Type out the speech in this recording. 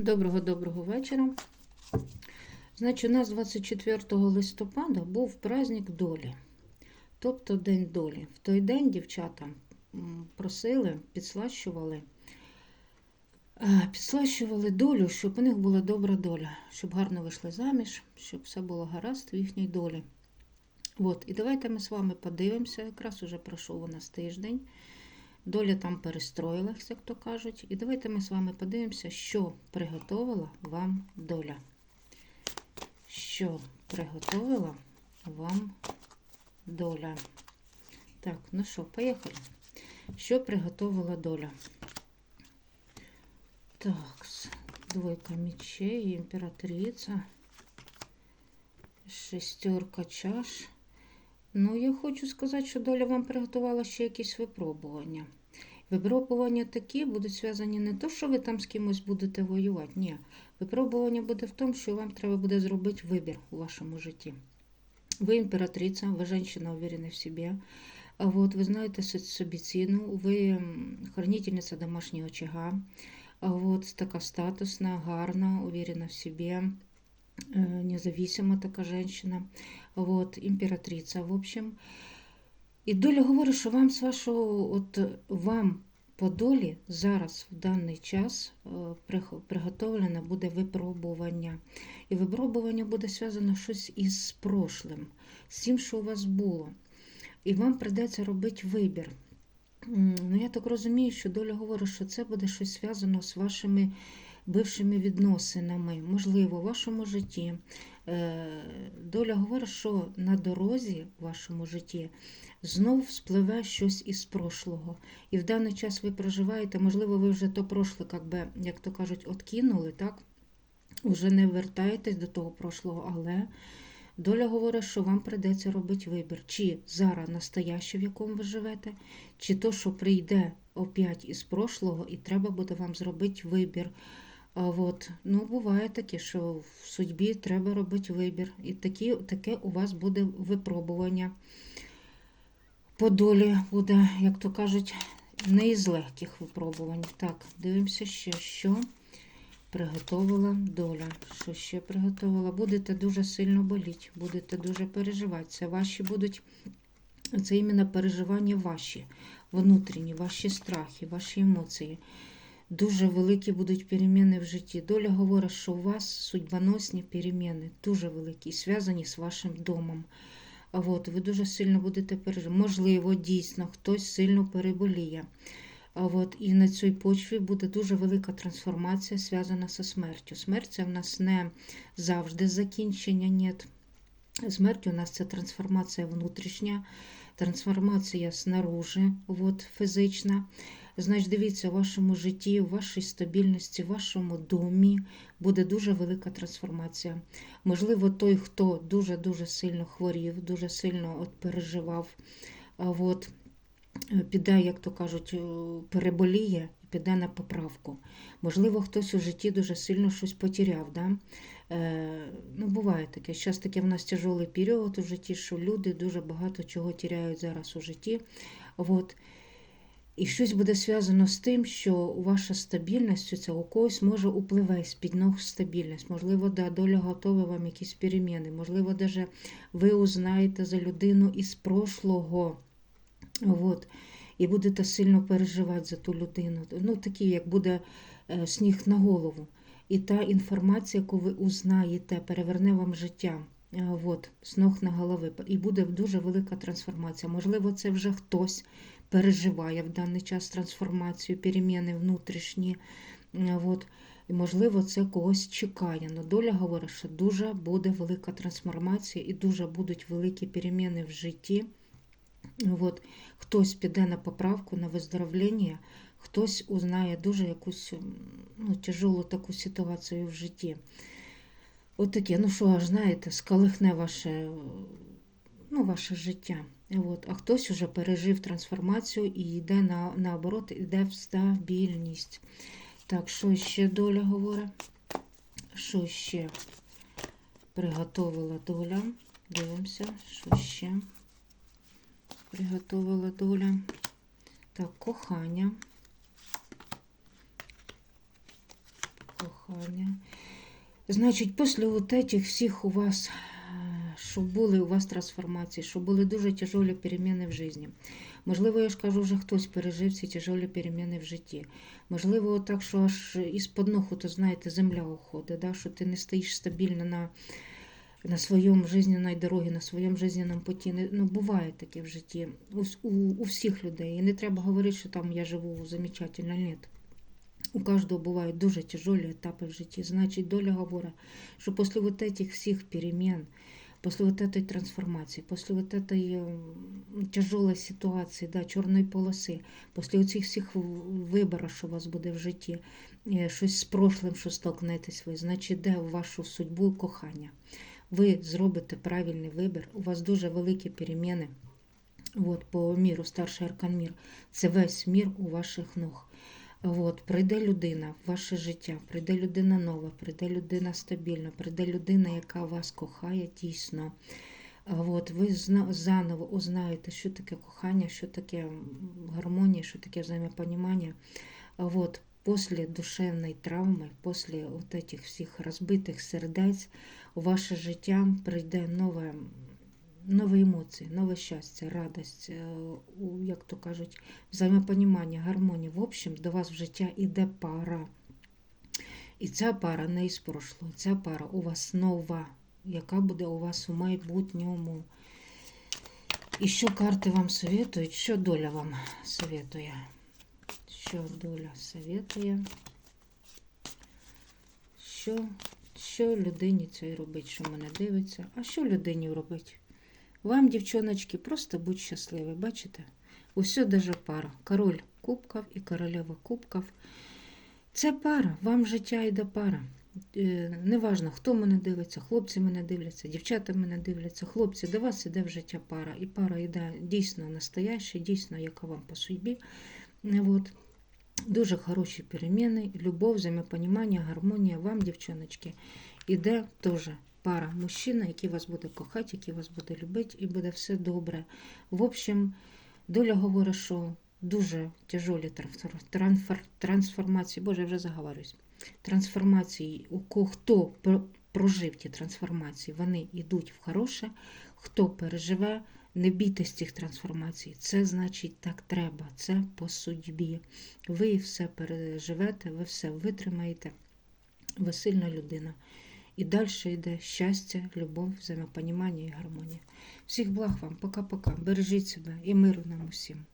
Доброго-доброго вечора. Значить, у нас 24 листопада був праздник долі, тобто День долі. В той день дівчата просили, підслащували, е, підслащували долю, щоб у них була добра доля, щоб гарно вийшли заміж, щоб все було гаразд в їхній долі. От, і давайте ми з вами подивимося, якраз уже пройшов у нас тиждень. Доля там перестроїлась, як то кажуть. І давайте ми з вами подивимося, що приготувала вам доля. Що приготувала вам доля. Так, ну що, поїхали. Що приготувала доля? Так, двойка мечей, імператриця, шестерка чаш. Ну, я хочу сказати, що доля вам приготувала ще якісь випробування. Випробування такі будуть зв'язані не то, що ви там з кимось будете воювати. Ні. Випробування буде в тому, що вам треба буде зробити вибір у вашому житті. Ви імператриця, ви жінка уверена в собі. А от ви знаєте собі ціну, ви хранительниця домашнього очага. А от така статусна, гарна, уверена в собі, независима така жінка. Вот, імператриця, в общем. І доля говорить, що вам з вашого, от вам по долі зараз в даний час приготовлене буде випробування. І випробування буде зв'язано щось із прошлим, з тим, що у вас було. І вам прийдеться робити вибір. Ну, Я так розумію, що доля говорить, що це буде щось зв'язано з вашими бившими відносинами, можливо, в вашому житті. Доля говорить, що на дорозі в вашому житті знов спливе щось із прошлого. І в даний час ви проживаєте, можливо, ви вже то прошле, як, би, як то кажуть, откинули, так? Уже не вертаєтесь до того прошлого, але доля говорить, що вам прийдеться робити вибір, чи зараз настояще, в якому ви живете, чи то, що прийде опять із прошлого, і треба буде вам зробити вибір. А от, ну, буває таке, що в судьбі треба робити вибір. І такі, таке у вас буде випробування. По долі буде, як то кажуть, не із легких випробувань. Так, дивимося ще, що приготувала доля. Що ще приготувала? Будете дуже сильно боліти, будете дуже переживати. Це ваші будуть, це іменно переживання ваші, внутрішні, ваші страхи, ваші емоції. Дуже великі будуть переміни в житті. Доля говорить, що у вас судьбоносні переміни, дуже великі, зв'язані з вашим домом. От, ви дуже сильно будете переживати. Можливо, дійсно, хтось сильно переболіє. От, і на цій почві буде дуже велика трансформація, зв'язана зі смертю. Смерть це в нас не завжди закінчення, ні. Смерть у нас це трансформація внутрішня, трансформація снаружи, от, фізична. Значить, дивіться, в вашому житті, в вашій стабільності, в вашому домі буде дуже велика трансформація. Можливо, той, хто дуже-дуже сильно хворів, дуже сильно от переживав, от, піде, як то кажуть, переболіє і піде на поправку. Можливо, хтось у житті дуже сильно щось потеряв. Да? Е, ну, Буває таке. Зараз таке в нас тяжелий період у житті, що люди дуже багато чого тіряють зараз у житті. От. І щось буде зв'язано з тим, що ваша стабільність у когось може upливе з-під ног стабільність. Можливо, да, доля готова вам якісь переміни. Можливо, навіть ви узнаєте за людину із прошлого. От, і будете сильно переживати за ту людину. Ну, такі, як буде е, сніг на голову. І та інформація, яку ви узнаєте, переверне вам життя. От, з ног на голови. І буде дуже велика трансформація. Можливо, це вже хтось переживає в даний час трансформацію, переміни внутрішні. От. І, можливо, це когось чекає. Но доля говорить, що дуже буде велика трансформація і дуже будуть великі переміни в житті. От. Хтось піде на поправку, на виздоровлення, хтось узнає дуже якусь ну, тяжелу таку ситуацію в житті. От таке, ну що аж знаєте, скалихне ваше ну, ваше життя. От. А хтось вже пережив трансформацію і йде на, наоборот, йде в стабільність. Так, що ще доля говорить? Що ще приготовила доля? Дивимося, що ще приготовила доля. Так, кохання. кохання. Значить, після от этих всіх у вас, що були у вас трансформації, що були дуже тяжелі переміни в житті. Можливо, я ж кажу, вже хтось пережив ці тяжелі переміни в житті. Можливо, так, що аж із-под ногу, то знаєте, земля уходить, да? що ти не стоїш стабільно на, на своєму жизненній дорогі, на своєму жизненному путі. Не- Ну, буває таке в житті у, у, у всіх людей. І не треба говорити, що там я живу замечательно. Ні. У кожного бувають дуже тяжелі етапи в житті. Значить, доля говорить, що після вот этих всіх перемен, после вот этой трансформации, после вот этой тяжелой ситуації, да, чорної полоси, після оцих всіх виборів, що у вас буде в житті, е, щось з прошлим, що столкнетесь ви, значить, де в вашу судьбу кохання. Ви зробите правильний вибір, у вас дуже великі переміни. От, по міру, старший аркан мір. Це весь мір у ваших ног. От, прийде людина в ваше життя, прийде людина нова, прийде людина стабільна, прийде людина, яка вас кохає дійсно. От, ви заново узнаєте, що таке кохання, що таке гармонія, що таке взаємопонімання. От, після душевної травми, після от этих всіх розбитих сердець, у ваше життя прийде нове, нові емоції, нове щастя, радість, е, як то кажуть, взаємопонімання, гармонія. В общем, до вас в життя іде пара. І ця пара не із прошлого, ця пара у вас нова, яка буде у вас у майбутньому. І що карти вам советують, що доля вам советує? Що доля советує? Що, що людині цій робить, що мене дивиться? А що людині робить? Вам, дівчоночки, просто будь щасливі, бачите? Усе даже пара. Король кубків і королева кубків. Це пара, вам життя йде пара. Е, Неважно, хто мене дивиться, хлопці мене дивляться, дівчата мене дивляться, хлопці, до вас іде в життя пара. І пара йде дійсно настояща, дійсно, яка вам по судьбі. От. Дуже хороші переміни, любов, взаємопонімання, гармонія вам, дівчоночки, іде теж пара мужчина, який вас буде кохати, який вас буде любити, і буде все добре. В общем, доля говорить, що дуже тяжолі трансформації, боже, я вже заговорюсь. Трансформації, у хто прожив ті трансформації, вони йдуть в хороше. Хто переживе, не бійтесь цих трансформацій. Це значить так треба, це по судьбі. Ви все переживете, ви все витримаєте. Ви сильна людина. І далі йде щастя, любов, взаємопонімання і гармонія. Всіх благ вам, пока-пока. Бережіть себе і миру нам усім.